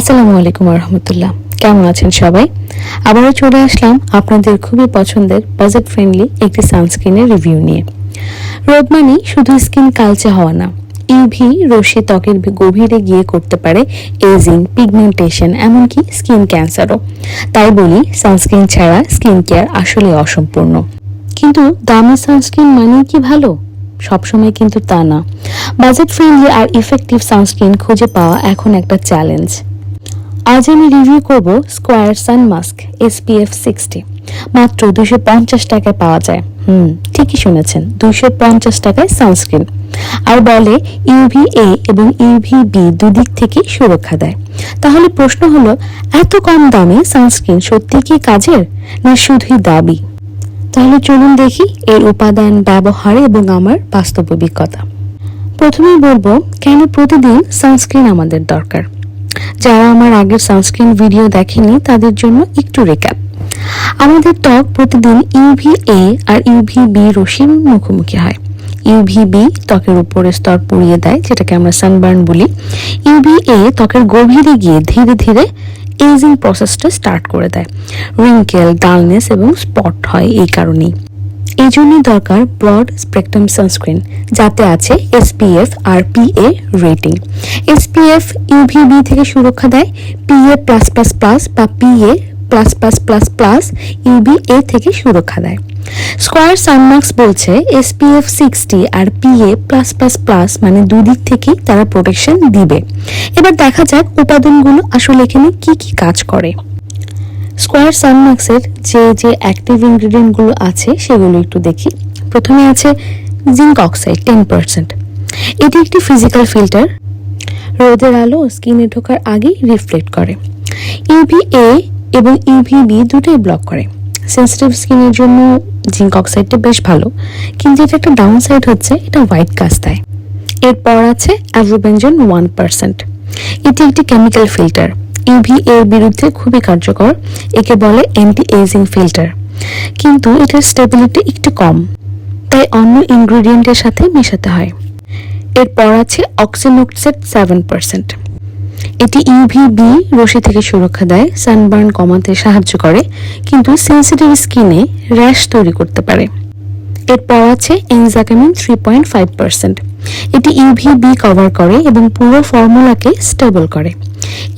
আসসালামু আলাইকুম রহমতুল্লাহ কেমন আছেন সবাই? আবারও চলে আসলাম আপনাদের খুবই পছন্দের বাজেট ফ্রেন্ডলি একটি সানস্ক্রিনের রিভিউ নিয়ে। রোদ মানে শুধু স্কিন কালচে হওয়া না ইউভি রশ্মি ত্বকের গভীরে গিয়ে করতে পারে এজিং পিগমেন্টেশন এমনকি স্কিন ক্যান্সারও তাই বলি সানস্ক্রিন ছাড়া স্কিন কেয়ার আসলে অসম্পূর্ণ। কিন্তু দামি সানস্ক্রিন মানে কি ভালো? সবসময় কিন্তু তা না। বাজেট ফ্রেন্ডলি আর ইফেক্টিভ সানস্ক্রিন খুঁজে পাওয়া এখন একটা চ্যালেঞ্জ আজ আমি রিভিউ করব square sun mask SPF sixty মাত্র দুশো পঞ্চাশ টাকায় পাওয়া যায়। হুম, ঠিকই শুনেছেন দুশো পঞ্চাশ টাকায় সানস্ক্রিন আর বলে ইউভি এ এবং ইউভি বি দুদিক থেকেই সুরক্ষা দেয়। তাহলে প্রশ্ন হলো, এত কম দামে সানস্ক্রিন সত্যি কি কাজের, না শুধুই দাবি? তাহলে চলুন দেখি এর উপাদান, ব্যবহার এবং আমার বাস্তব অভিজ্ঞতা। প্রথমেই বলব, কেন প্রতিদিন সানস্ক্রিন আমাদের দরকার? যারা আমার আগের সানস্ক্রিন ভিডিও দেখেনি, তাদের জন্য একটু রেক্যাপ আমাদের ত্বক প্রতিদিন ইউভি এ আর ইউভি বি মুখোমুখি হয়। ইউভি বি ত্বকের উপরে স্তর পুড়িয়ে দেয়, যেটাকে আমরা সানবার্ন বলি। ইউভি এ ত্বকের গভীরে গিয়ে ধীরে ধীরে এজিং প্রসেসটা স্টার্ট করে দেয়। রিঙ্কেল ডালনেস এবং স্পট হয় এই কারণেই। এই জন্যই দরকার ব্রড স্পেকট্রাম সানস্ক্রিন যাতে আছে এসপিএফ আর পিএ রেটিং এসপিএফ ইউভিবি থেকে সুরক্ষা দেয় পিএ প্লাস প্লাস প্লাস বা PA plus plus plus plus UV A থেকে সুরক্ষা দেয়। স্কোয়ার সানমার্কস বলছে এসপিএফ সিক্সটি আর পিএ প্লাস প্লাস প্লাস মানে দুদিক থেকেই তারা প্রোটেকশন দিবে। এবার দেখা যাক উপাদানগুলো আসলে এখানে কি কি কাজ করে। স্কোয়ার সানমার্কসের যে যে অ্যাক্টিভ ইনগ্রিডিয়েন্টগুলো আছে, সেগুলো একটু দেখি। প্রথমে আছে জিঙ্ক অক্সাইড টেন পার্সেন্ট এটি একটি ফিজিক্যাল ফিল্টার রোদের আলো স্কিনে ঢোকার আগেই রিফ্লেক্ট করে। ইউভি এ এবং ইউভি বি দুটোই ব্লক করে। সেন্সিটিভ স্কিনের জন্য জিঙ্ক অক্সাইডটা বেশ ভালো। কিন্তু এটা একটা ডাউন সাইড হচ্ছে, এটা হোয়াইট কাজ দেয়। এরপর আছে অ্যাভোবেঞ্জন ওয়ান পার্সেন্ট এটি একটি কেমিক্যাল ফিল্টার ইউভি এর বিরুদ্ধে খুবই কার্যকর। একে বলে অ্যান্টি এজিং ফিল্টার কিন্তু এটার স্টেবিলিটি একটু কম। তাই অন্য ইনগ্রেডিয়েন্টের সাথে মেশাতে হয়। এরপর আছে অক্সিনোক্সেট সেভেন পার্সেন্ট এটি ইউভি বি রশ্মি থেকে সুরক্ষা দেয় সানবার্ন কমাতে সাহায্য করে, কিন্তু সেন্সিটিভ স্কিনে র্যাশ তৈরি করতে পারে। এরপর আছে এনজাকামিন থ্রি পয়েন্ট ফাইভ পার্সেন্ট এটি ইউভি বি কভার করে এবং পুরো ফর্মুলাকে স্টেবল করে।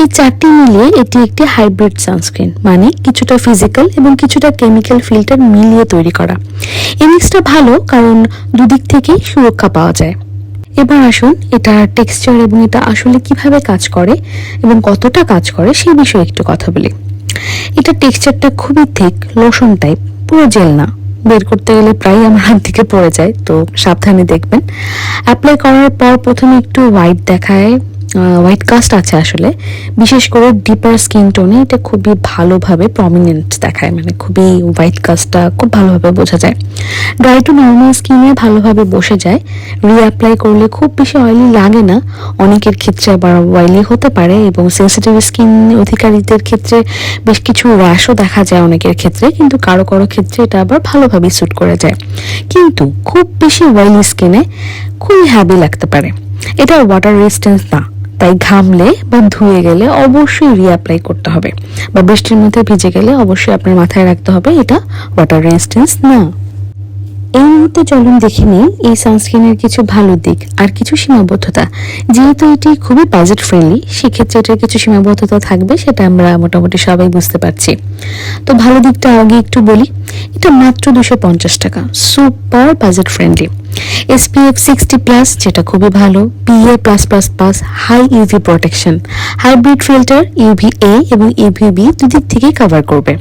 এই চারটি মিলিয়ে এটি একটি হাইব্রিড সানস্ক্রিন মানে কিছুটা ফিজিক্যাল এবং কিছুটা কেমিক্যাল ফিল্টার মিলিয়ে তৈরি করা। এই মিক্সটা ভালো কারণ দুদিক থেকেই সুরক্ষা পাওয়া যায়। এবার আসুন এটা টেক্সচার এবং এটা আসলে কীভাবে কাজ করে এবং কতটা কাজ করে সেই বিষয়ে একটু কথা বলি। এটা টেক্সচারটা খুবই থিক লোশন টাইপ পুরো জেল না। বের করতে গেলে প্রায় আমার হাত দিকে পড়ে যায়, তো সাবধানে দেখবেন। অ্যাপ্লাই করার পর প্রথমে একটু হোয়াইট দেখায়। হোয়াইট কাস্ট আছে আসলে। বিশেষ করে ডিপার স্কিন টোনে এটা খুবই ভালোভাবে প্রমিনেন্ট দেখায় মানে খুবই হোয়াইট কাস্টটা খুব ভালোভাবে বোঝা যায়। ড্রাই টু নর্মাল স্কিনে ভালোভাবে বসে যায়। রিঅ্যাপ্লাই করলে খুব বেশি অয়েলি লাগে না। অনেকের ক্ষেত্রে আবার অয়েলি হতে পারে এবং সেন্সিটিভ স্কিন অধিকারীদের ক্ষেত্রে বেশ কিছু র্যাশও দেখা যায় অনেকের ক্ষেত্রে, কিন্তু কারও কারও ক্ষেত্রে এটা আবার ভালোভাবে স্যুট করে যায়। কিন্তু খুব বেশি অয়েলি স্কিনে খুবই হ্যাবি লাগতে পারে। এটা ওয়াটার রেজিস্ট্যান্স না। তাই ঘামলে বা ধুয়ে গেলে অবশ্যই রিঅ্যাপ্লাই করতে হবে বা বৃষ্টির মধ্যে ভিজে গেলে অবশ্যই আপনার মাথায় রাখতে হবে এটা ওয়াটার রেজিস্ট্যান্স না। এই মুহূর্তে চলুন দেখে নিই এই সানস্ক্রিনের কিছু ভালো দিক আর কিছু সীমাবদ্ধতা। যেহেতু এটি খুবই বাজেট ফ্রেন্ডলি সেক্ষেত্রে এটার কিছু সীমাবদ্ধতা থাকবে সেটা আমরা মোটামুটি সবাই বুঝতে পারছি। তো ভালো দিকটা আগে একটু বলি, এটা মাত্র দুশো পঞ্চাশ টাকা super budget friendly SPF sixty plus যেটা খুবই ভালো PA plus plus plus high UV protection hybrid filter UV A এবং ইউভি বি দুদিক থেকেই কভার করবে।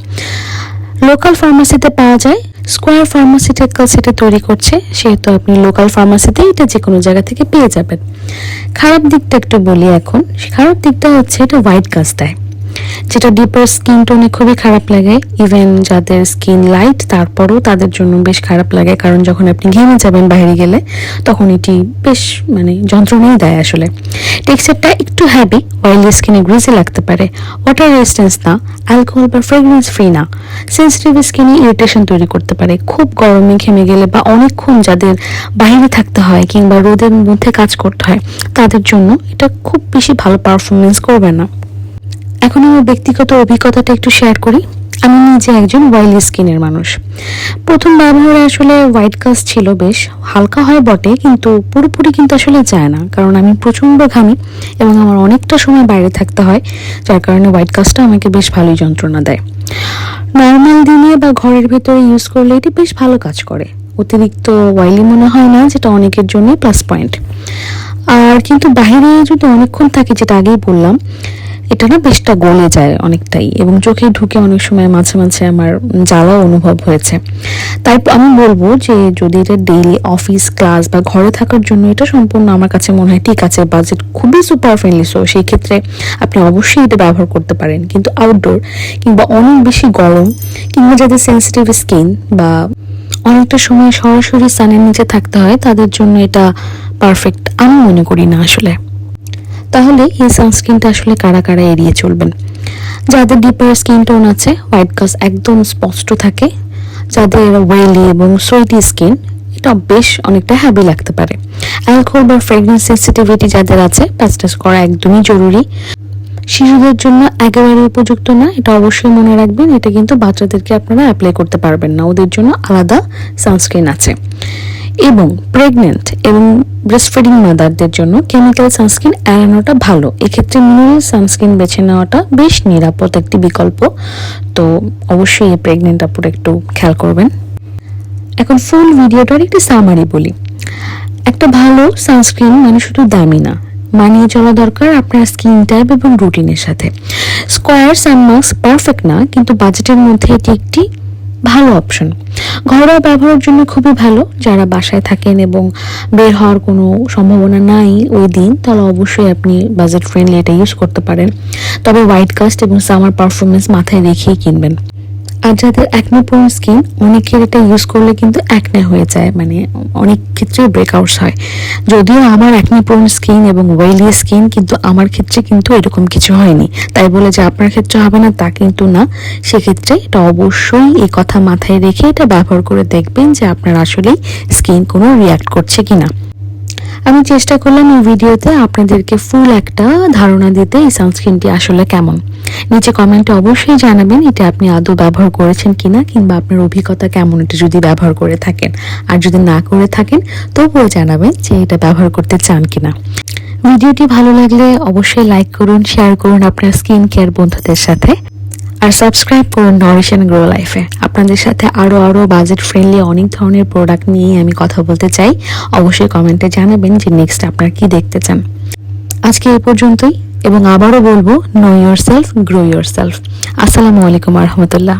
লোকাল ফার্মাসিতে পাওয়া যায়। স্কোয়ার ফার্মাসিউটিক্যালস এটা তৈরি করছে, সেহেতু আপনি লোকাল ফার্মাসিতে এটা যে কোনো জায়গা থেকে পেয়ে যাবেন। খারাপ দিকটা একটু বলি এখন, খারাপ দিকটা হচ্ছে এটা হোয়াইট কাজ দেয়। যেটা ডিপার স্কিন টোনে খুবই খারাপ লাগে ইভেন যাদের স্কিন লাইট তারপরেও তাদের জন্য বেশ খারাপ লাগে। কারণ যখন আপনি ঘেমে যাবেন বাইরে গেলে, তখন এটি বেশ মানে যন্ত্রণাই দেয় আসলে। টেক্সচারটা একটু হ্যাভি অয়েলি স্কিনে গ্রিজে লাগতে পারে। ওয়াটার রেজিস্ট্যান্স না অ্যালকোহল বা ফ্রেগরেন্স ফ্রি না। সেন্সিটিভ স্কিনে ইরিটেশন তৈরি করতে পারে। খুব গরমে ঘেমে গেলে বা অনেকক্ষণ যাদের বাইরে থাকতে হয় কিংবা রোদের মধ্যে কাজ করতে হয়, তাদের জন্য এটা খুব বেশি ভালো পারফরমেন্স করবে না। এখন আমার ব্যক্তিগত অভিজ্ঞতাটা একটু শেয়ার করি। আমি নিজে একজন ওয়াইলি স্কিনের মানুষ। প্রথম ব্যবহারে আসলে হোয়াইট কাস্ট ছিল বেশ, হালকা হয় বটে, কিন্তু পুরোপুরি কিন্তু আসলে যায় না। কারণ আমি প্রচণ্ড ঘামি এবং আমার অনেকটা সময় বাইরে থাকতে হয়, যার কারণে হোয়াইট কাস্টটা আমাকে বেশ ভালোই যন্ত্রণা দেয়। নর্মাল দিনে বা ঘরের ভেতরে ইউজ করলে এটি বেশ ভালো কাজ করে। অতিরিক্ত ওয়াইলি মনে হয় না, যেটা অনেকের জন্য প্লাস পয়েন্ট আর কিন্তু বাইরে যদি অনেকক্ষণ থাকে, যেটা আগেই বললাম এটা না বেশটা গলে যায় অনেকটাই এবং চোখে ঢুকে অনেক সময় মাঝে মাঝে আমার জ্বালাও অনুভব হয়েছে। তাই আমি বলব যে যদি এটা ডেইলি অফিস ক্লাস বা ঘরে থাকার জন্য এটা সম্পূর্ণ আমার কাছে মনে হয় ঠিক আছে বাজেট খুবই সুপার ফ্রেন্ডলি সো সেই ক্ষেত্রে আপনি অবশ্যই এটা ব্যবহার করতে পারেন। কিন্তু আউটডোর কিংবা অনেক বেশি গরম কিংবা যাদের সেন্সিটিভ স্কিন বা অনেকটা সময় সরাসরি সানের নিচে থাকতে হয়, তাদের জন্য এটা পারফেক্ট আমি মনে করি না আসলে। তাহলে এই সানস্ক্রিনটা আসলে কারা কারা এড়িয়ে চলবেন? যাদের ডিপার স্কিন টোন আছে হোয়াইট কাস্ট একদম স্পষ্ট থাকে। যাদের ওয়েলি এবং সোয়েটি স্কিন এটা বেশ অনেকটা হ্যাবি লাগতে পারে। অ্যালকোহল বা ফ্রেগনেন্স সেন্সিটিভিটি যাদের আছে প্যাচটাস করা একদমই জরুরি। শিশুদের জন্য একেবারে উপযুক্ত না, এটা অবশ্যই মনে রাখবেন, এটা কিন্তু বাচ্চাদেরকে আপনারা অ্যাপ্লাই করতে পারবেন না। ওদের জন্য আলাদা সানস্ক্রিন আছে। এবং প্রেগনেন্ট এবং ব্রেস্টফিডিং মাদারদের জন্য কেমিক্যাল সানস্ক্রিন এড়ানোটা ভালো। এক্ষেত্রে মিনারেল সানস্ক্রিন বেছে নেওয়াটা বেশ নিরাপদ একটি বিকল্প। তো অবশ্যই এই প্রেগনেন্ট আপুর একটু খেয়াল করবেন। এখন ফুল ভিডিওটার একটি সামারি বলি। একটা ভালো সানস্ক্রিন মানে শুধু দামি না, মানিয়ে চলা দরকার আপনার স্কিন টাইপ এবং রুটিনের সাথে। স্কোয়ার সানমার্কস পারফেক্ট না, কিন্তু বাজেটের মধ্যে এটি একটি ভালো অপশন ঘরোয়া ব্যবহারের জন্য খুবই ভালো। যারা বাসায় থাকেন এবং বের হওয়ার কোনো সম্ভাবনা নাই ওই দিন, তাহলে অবশ্যই আপনি বাজেট ফ্রেন্ডলি এটা ইউজ করতে পারেন। তবে হোয়াইট কাস্ট এবং সামার পারফরমেন্স মাথায় রেখেই কিনবেন। আর যাদের অ্যাকনে প্রোন স্কিন অনেকের এটা ইউজ করলে কিন্তু অ্যাকনে হয়ে যায় মানে অনেক ক্ষেত্রে ব্রেকআউটস হয়। যদিও আমার অ্যাকনে প্রোন স্কিন এবং ওয়েলি স্কিন কিন্তু আমার ক্ষেত্রে কিন্তু এরকম কিছু হয়নি। তাই বলে যে আপনার ক্ষেত্রে হবে না, তা কিন্তু না। সেক্ষেত্রে এটা অবশ্যই এই কথা মাথায় রেখে এটা ব্যবহার করে দেখবেন যে আপনার আসলেই স্কিন কোনো রিয়াক্ট করছে কিনা। আমি চেষ্টা করলাম এই ভিডিওতে আপনাদেরকে ফুল একটা ধারণা দিতে এই সানস্ক্রিনটি আসলে কেমন। নিচে কমেন্টে অবশ্যই জানাবেন এটা আপনি আদৌ ব্যবহার করেছেন কিনা, কিংবা আপনার অভিজ্ঞতা কেমন এটা যদি ব্যবহার করে থাকেন। আর যদি না করে থাকেন, তবুও জানাবেন যে এটা ব্যবহার করতে চান কিনা। ভিডিওটি ভালো লাগলে অবশ্যই লাইক করুন শেয়ার করুন আপনার স্কিন কেয়ার বন্ধুদের সাথে। আর সাবস্ক্রাইব করুন নরিশ অ্যান্ড গ্রো লাইফে আপনাদের সাথে আরও আরও বাজেট ফ্রেন্ডলি অনেক ধরনের প্রোডাক্ট নিয়ে আমি কথা বলতে চাই। অবশ্যই কমেন্টে জানাবেন যে নেক্সট আপনারা কি দেখতে চান। আজকে এ পর্যন্তই, এবং আবারও বলব know yourself grow yourself আসসালামু আলাইকুম রহমতুল্লাহ।